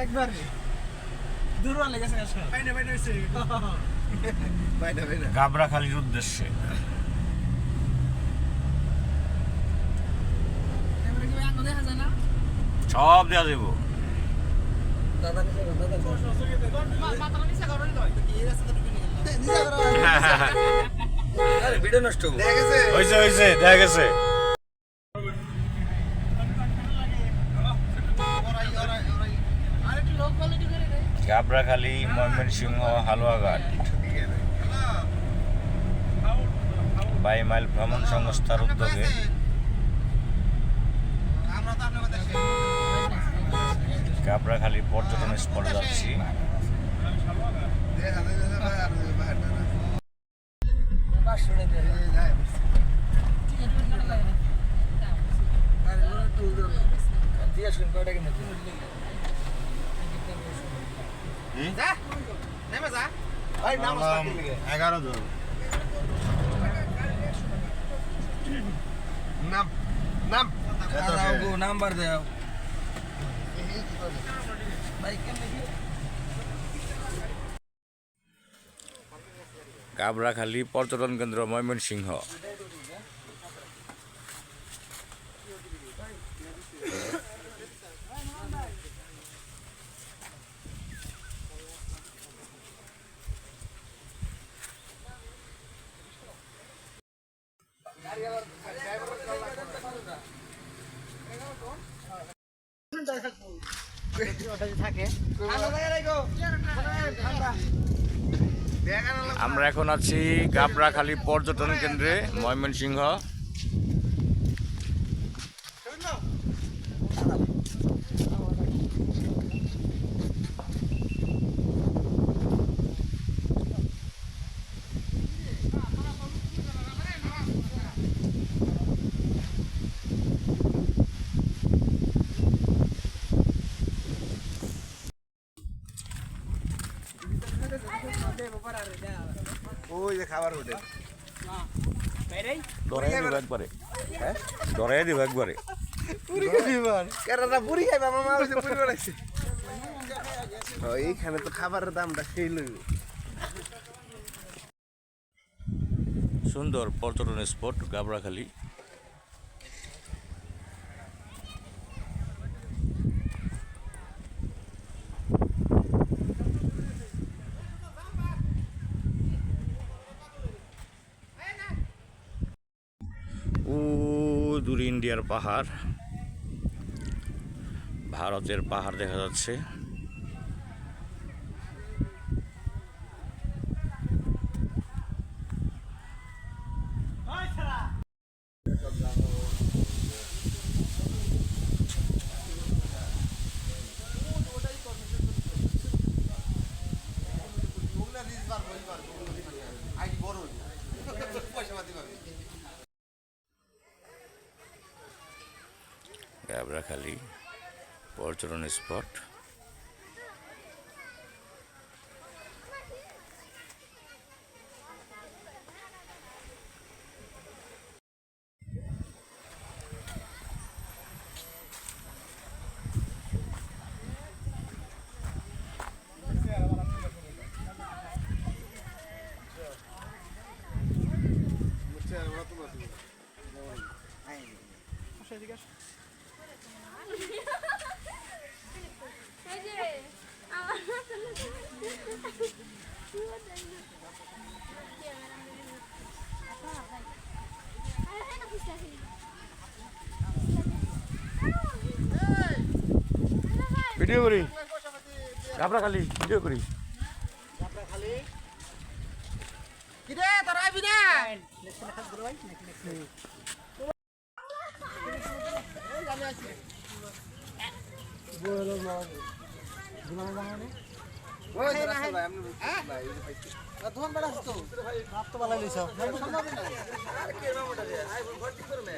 একবারে দূর লেগে গেছে আসলে বাইরে বাইরে হইছে বাইরে বাইরে গাবরাখালির উদ্দেশ্যে। এবারে কি আঙ্গ দেখা যায় না? সব দেওয়া যাব ভিডিও নষ্ট হয়েছে হয়েছে দেখা গেছে আর একটু লো কোয়ালিটি গাবরাখালি ময়মনসিংহ হালুয়াঘাট। বাইমাইল ভ্রমণ সংস্থার উদ্যোগে। গাবরাখালি পর্যটন স্পটে যাচ্ছি। দিয়ে এগারো জন। নাম নাম। নাম্বার দাও। ভাই কেমনে কি? গাবরাখালি পর্যটন কেন্দ্র ময়মনসিংহ। আমরা এখন আছি গাবরাখালী পর্যটন কেন্দ্রে ময়মনসিংহ। ওই যে খাবার হোটেল। দিব একবারে। হ্যাঁ? ধরাই দিব একবারে। পুরি মান কেরালা পুরি খাইবা মামা হইছে পুরি বানাইছে। এইখানে তো খাবারের দামটা সেই লইব। সুন্দর পর্যটন স্পট গাবরাখালি ও দূরে ইন্ডিয়ার পাহাড় ভারতের পাহাড় দেখা যাচ্ছে। গাবরাখালি পর্যটন স্পট। ভিডিও করি। গাবরা খালি ভিডিও করি। ধন বেড়া তো। ভাব তো ভালো কি মামুটা রে? আই ভর্তি করে মে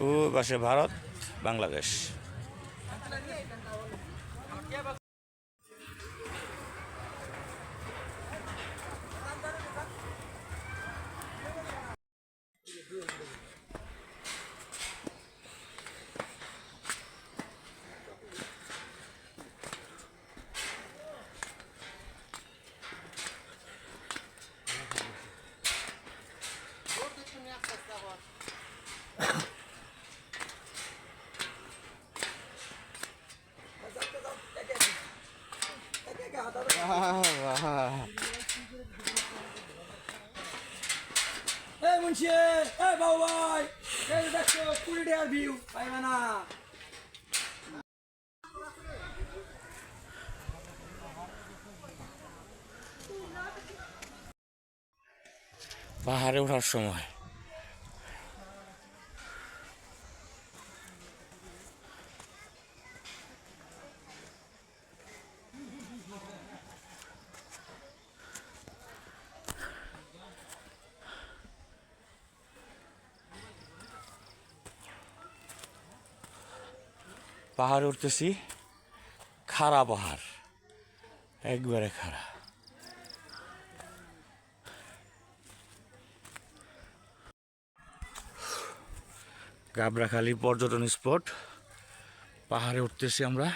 ও পাশে ভারত বাংলাদেশ। এই পাহাড়ে ওঠার সময়। পাহাড়ে উঠতেছি খাড়া পাহাড় একবারে খাড়া। গাবরাখালি পর্যটন স্পট। পাহাড়ে উঠতেছি আমরা।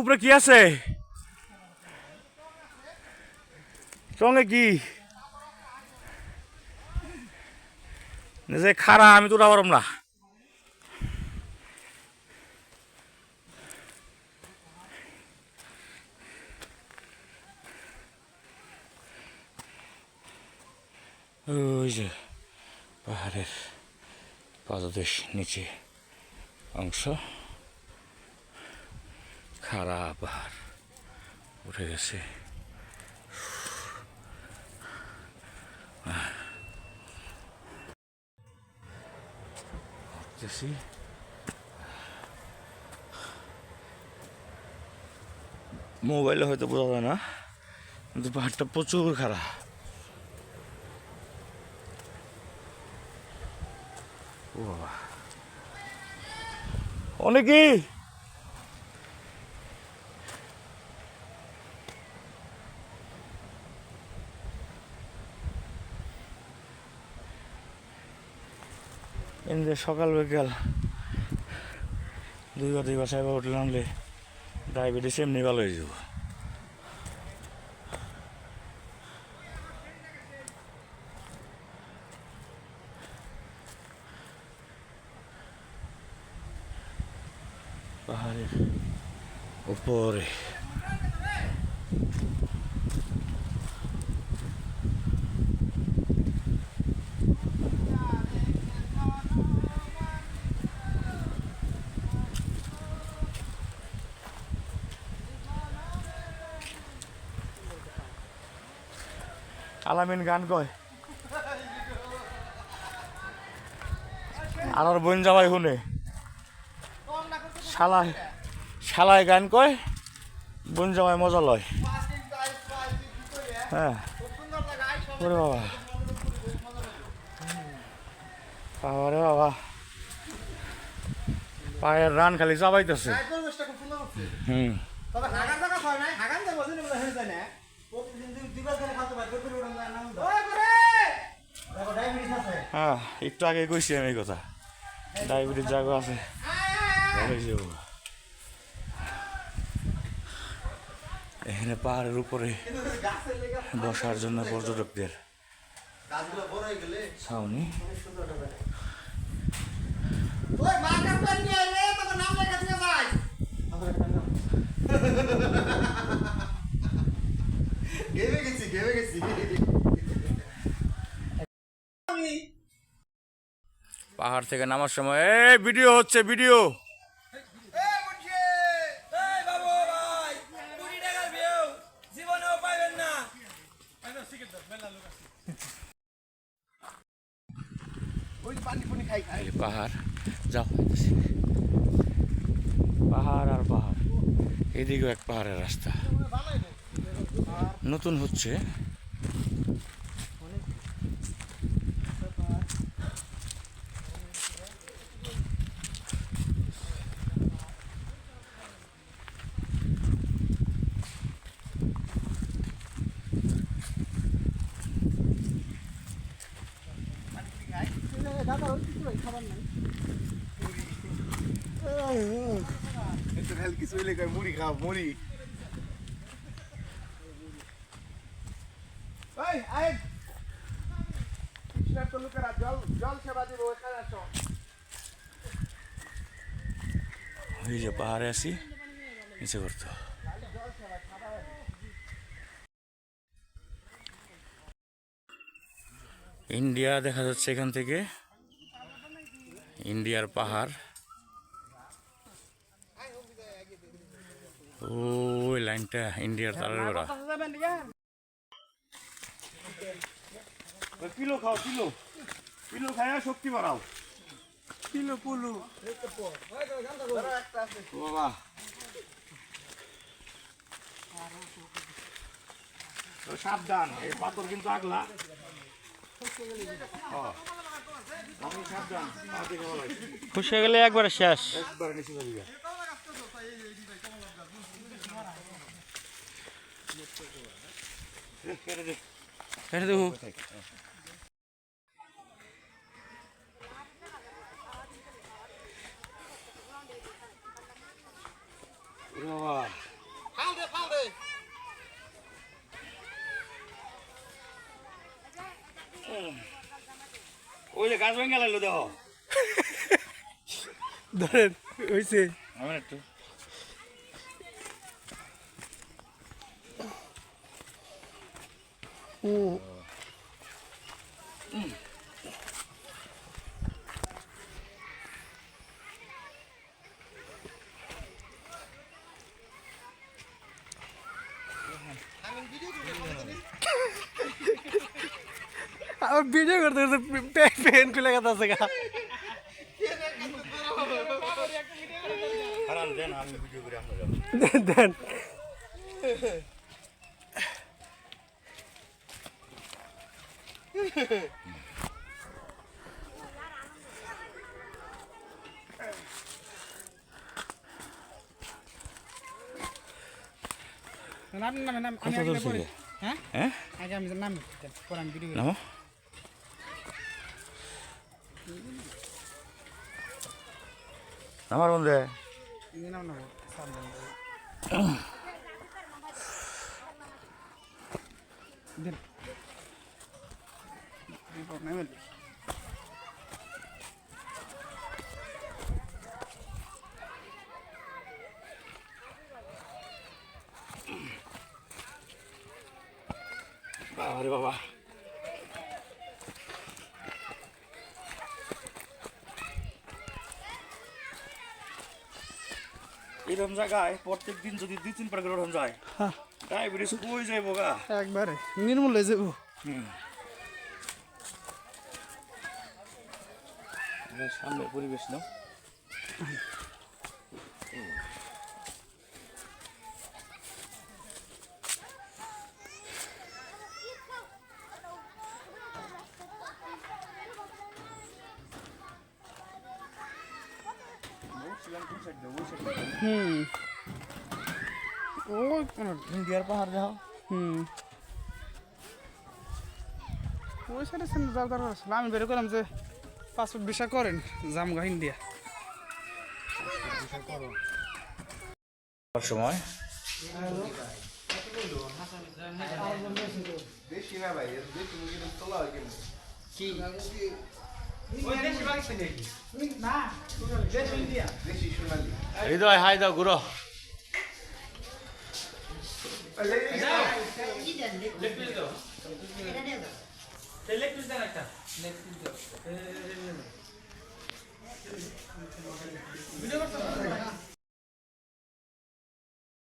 উপরে কি আছে? সঙ্গে কি? যে খারা আমি তো উঠা না। ওই যে পাহাড়ের পাদদেশ নিচে অংশ খারাপ পাহাড় উঠে গেছে উঠতেছি মোবাইলে হয়তো বোঝা যায় না, কিন্তু পাহাড়টা প্রচুর খারাপ ও বাবা অনেকই এমনি সকাল বিকাল। দুইবার দুইবার সাহেব উঠলে নামলে ডায়াবেটিস এমনি ভালো হয়ে যাব। উপরে আলামিন গান কয়। আর বোন যাবাই শুনে। শালায় শালায় গান কয় বোন জামাই মজা লয়। হ্যাঁ। ওরে বাবা। বাবা রে বাবা। পায়ের রান খালি চাবাইতেছে। হুম। হয় যাব একটু আগে কইছি আমি এই কথা। ডায়াবেটিস জাগো আছে। ভালো হয়েছে এখানে পাহাড়ের উপরে বসার জন্য পর্যটকদের ছাউনি। পাহাড় থেকে নামার সময় ভিডিও হচ্ছে ভিডিও। পানি যা হয়েছে পাহাড় পাহাড় আর পাহাড় এদিকেও এক পাহাড়ের রাস্তা। নতুন হচ্ছে একটু খালি কয় মুড়ি খাও মুড়ি লোকেরা জল জল সেবা দিব ওখানে আসো এই যে পাহাড়ে আসি নিচে করতে ইন্ডিয়া দেখা যাচ্ছে এখান থেকে ইন্ডিয়ার পাহাড় ওই লাইনটা ইন্ডিয়ার তারের বেড়া কিলো খাও কিলো কিলো খায় শক্তি বাড়াও। কিলো পুলু বাবা। সাবধান এই পাথর কিন্তু আগলা। হ্যাঁ। খুশি হয়ে গেলে একবারে শেষ। একবার নিচে কেটে ওই যে গাছ ভেঙে লাগল দেখো ধরেন হয়েছে আমার একটু আমার ভিডিও করতে করতে পেন খুলে গেছে আছে গা দেন। আমি ভিডিও করে আমরা যাব দেন নাম নাম নাম কত দূর থেকে হ্যাঁ হ্যাঁ আগে আমি নাম পরে আমি ভিডিও নামো আমার বন্ধে নাম নাম সামনে দেন রিপোর্ট নেবেন আরে বাবা। এরকম জায়গায় প্রত্যেক দিন যদি দুই তিন পার করে ওঠান যায় হ্যাঁ। ডায়াবেটিস কই যাইব গা? একবারে নির্মূল হয়ে যাব সামনে পরিবেশ নাও। হুম। ওই কোনো ইন্ডিয়ার পাহাড় যাও হুম। ওই সাইডে যাওয়ার দরকার আমি বের করলাম যে পাসপোর্ট ভিসা করেন? জামগা ইন্ডিয়া। সময়। বেশি না ভাই এর বেশি মুরগি তোলা হয় কেন দেশি সোনালি হৃদয় হাই